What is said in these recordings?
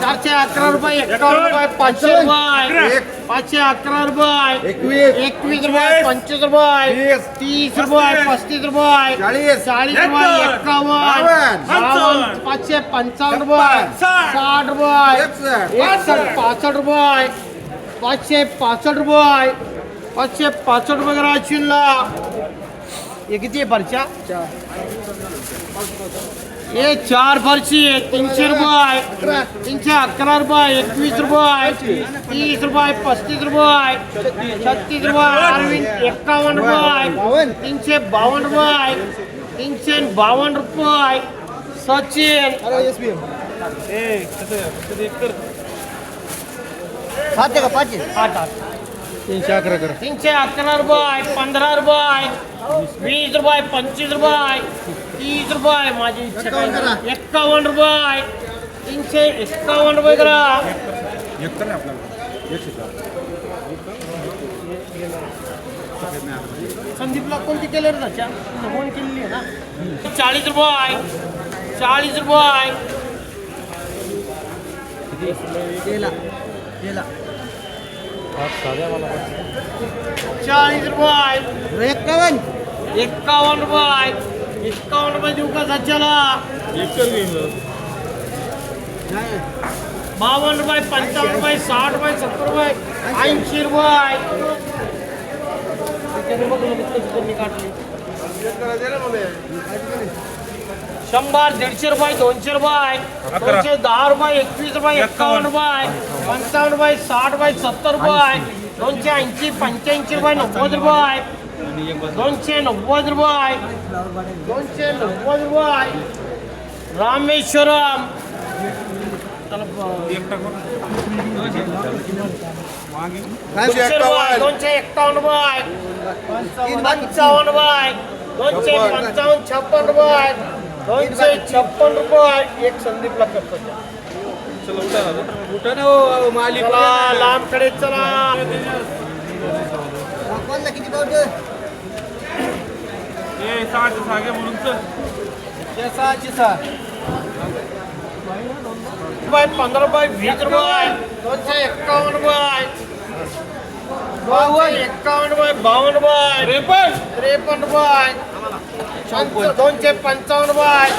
चारशे अकरा रुपये एकावन्न. रुपये पाचशे रुपये पाचशे अकरा रुपये एकवीस. एकवीस रुपये पंचवीस रुपये तीस. तीस रुपये पस्तीस. रुपये चाळीस. चाळीस रुपये एकावन्न. पाचशे पंचावन्न रुपये साठ रुपये एकसष्ट, एकसष्ट पासष्ट रुपये पाचशे पासष्ट रुपये पाचशे पासष्ट रुपये करा शिल्लक हे किती आहे फरच्या हे चार फरशी आहे तीनशे रुपये तीनशे अकरा रुपये एकवीस रुपये तीस रुपये पस्तीस रुपये छत्तीस रुपये अरविंद एक्कावन्न रुपये तीनशे बावन्न रुपये तीनशे बावन्न रुपये सचिन। खाते का पाचशे आठ आठ. तीनशे अकरा करा तीनशे अकरा रुपये पंधरा रुपये वीस रुपये पंचवीस रुपये तीस रुपये माझी? एक्कावन्न रुपये. तीनशे एक्कावन्न रुपये करा. संदीपला कोणती केली रे त्याच्या फोन केलेली आहे ना? चाळीस रुपये चाळीस रुपये. चाळीस रुपये. एकावन्न. एक्कावन्न रुपये एक्कावन्न रुपये देऊ का सच्याला बावन्न रुपये पंचावन्न रुपये साठ रुपये सत्तर रुपये ऐंशी रुपये शंभर दीडशे रुपये दोनशे रुपये दोनशे दहा रुपये एकवीस रुपये एक्कावन्न रुपये पंचावन्न रुपये साठ रुपये सत्तर रुपये दोनशे ऐंशी पंच्याऐंशी रुपये नव्वद रुपये. दोनशे नव्वद रुपये. दोनशे नव्वद रुपये. रामेश्वरम. दोनशे एक्कावन्न रुपये पंचावन्न रुपये. दोनशे पंचावन्न छप्पन रुपये. दोनशे छप्पन रुपये. एक संदीपला करतो. चला लांबकडे चला. कोणला किती पावडे रुपये पंधरा रुपये वीस रुपये. दोनशे एक्कावन्न रुपये. एक्कावन्न रुपये बावन्न रुपये. त्रेपन्न. त्रेपन्न रुपये. दोनशे पंचावन्न रुपये.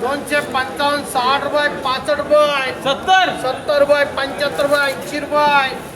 दोनशे पंचावन्न साठ रुपये पासष्ट रुपये. सत्तर. सत्तर रुपये पंच्याहत्तर रुपये ऐंशी रुपये.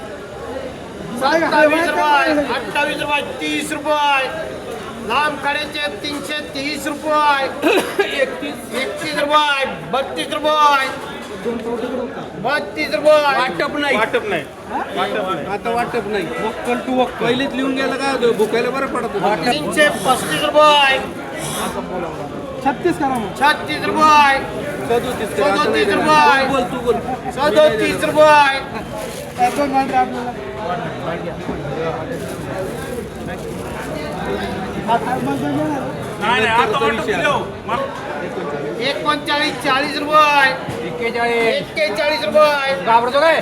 सत्तावीस रुपये. अठ्ठावीस रुपये तीस रुपये. लांब कड्याचे तीनशे तीस रुपये. एकतीस रुपये बत्तीस रुपये. बत्तीस रुपये. वाटप नाही. वाटप नाही. आता वाटप नाही. वक्कल टू वक्कल. पहिलेच लिहून गेलं का? भुकायला बरं पडत. तीनशे पस्तीस रुपये. छत्तीस करा मग. छत्तीस रुपये. सदोतीस. रुपये. बोल तू बोल. सदोतीस रुपये. आपल्याला एकोणचाळीस चाळीस रुपये. एक्केचाळीस. रुपये. घाबरतो काय?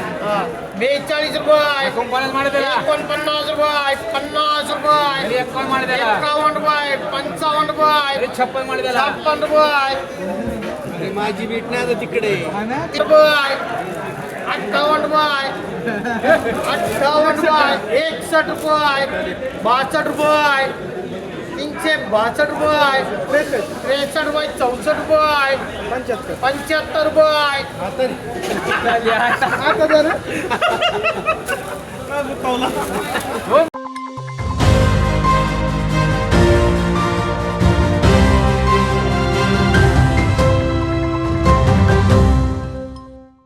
बेचाळीस रुपये. एकोणपन्नास माडे त्याला. एकोणपन्नास रुपये. पन्नास रुपये. एकावन्न माडे त्याला. एकावन्न रुपये. पंचावन्न रुपये. छप्पन माडे त्याला. छप्पन रुपये. माझी भेट नाही तिकडे. रुपये. अठ्ठावन्न रुपये. अठ्ठावन्न रुपये. एकसष्ट रुपये. बासष्ट रुपये. तीनशे बासष्ट रुपये. त्रेसष्ट रुपये. चौसष्ट रुपये. पंच्याहत्तर. पंच्याहत्तर रुपये.